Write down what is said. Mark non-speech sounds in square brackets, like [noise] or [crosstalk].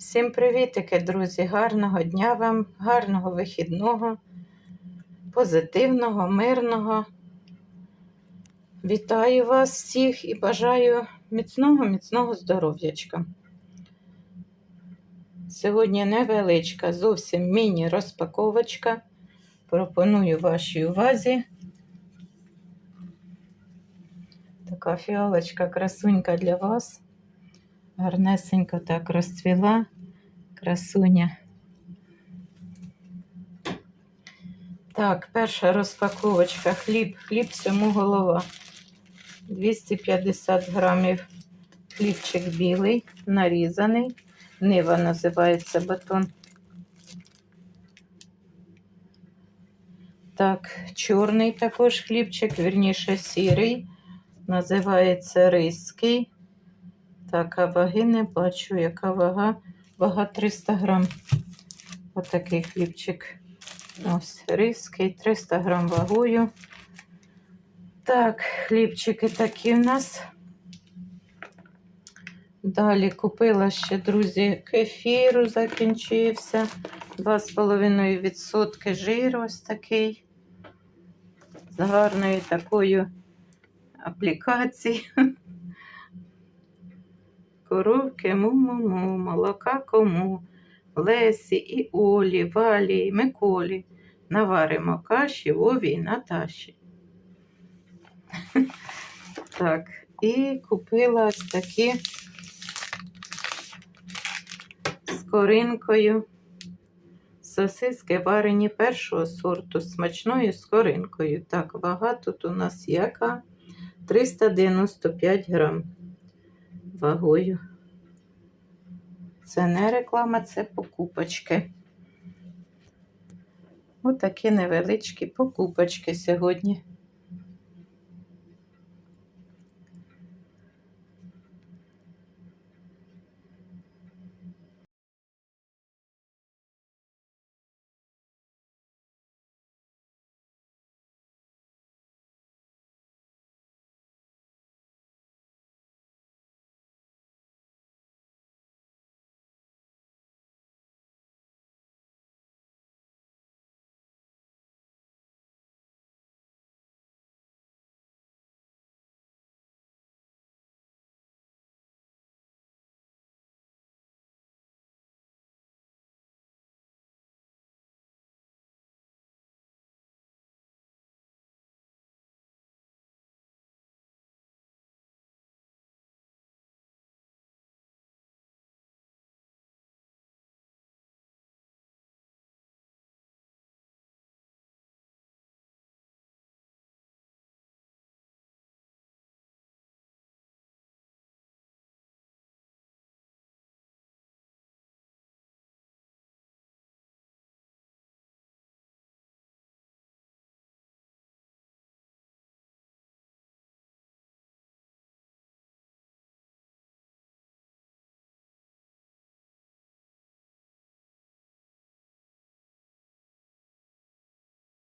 Всім привітики, друзі! Гарного дня вам, гарного вихідного, позитивного, мирного. Вітаю вас всіх і бажаю міцного, міцного здоров'ячка. Сьогодні невеличка, зовсім міні-розпаковочка. Пропоную вашій увазі. Така фіалочка красунька для вас. Гарнесенько так розцвіла красуня. Так, перша розпаковочка. Хліб. Хліб всьому голова. 250 грамів хлібчик білий, нарізаний. Нива називається батон. Так, чорний також хлібчик, вірніше сірий. Називається ризький. Так, а ваги не бачу, яка вага. Вага 300 грам. Отакий хлібчик. Ось ризький, 300 грам вагою. Так, хлібчики такі в нас. Далі купила ще, друзі, кефіру закінчився. 2,5% жиру ось такий. З гарною такою аплікацією. Коровки му-му-му, молока кому, Лесі і Олі, Валі, і Миколі. Наваримо каші Вові і Наташі. [laughs] Так, і купила ось такі з коринкою. Сосиски варені першого сорту смачною скоринкою. Так, вага тут у нас яка? 395 грам вагою. Це не реклама, це покупочки. Отакі невеличкі покупочки сьогодні.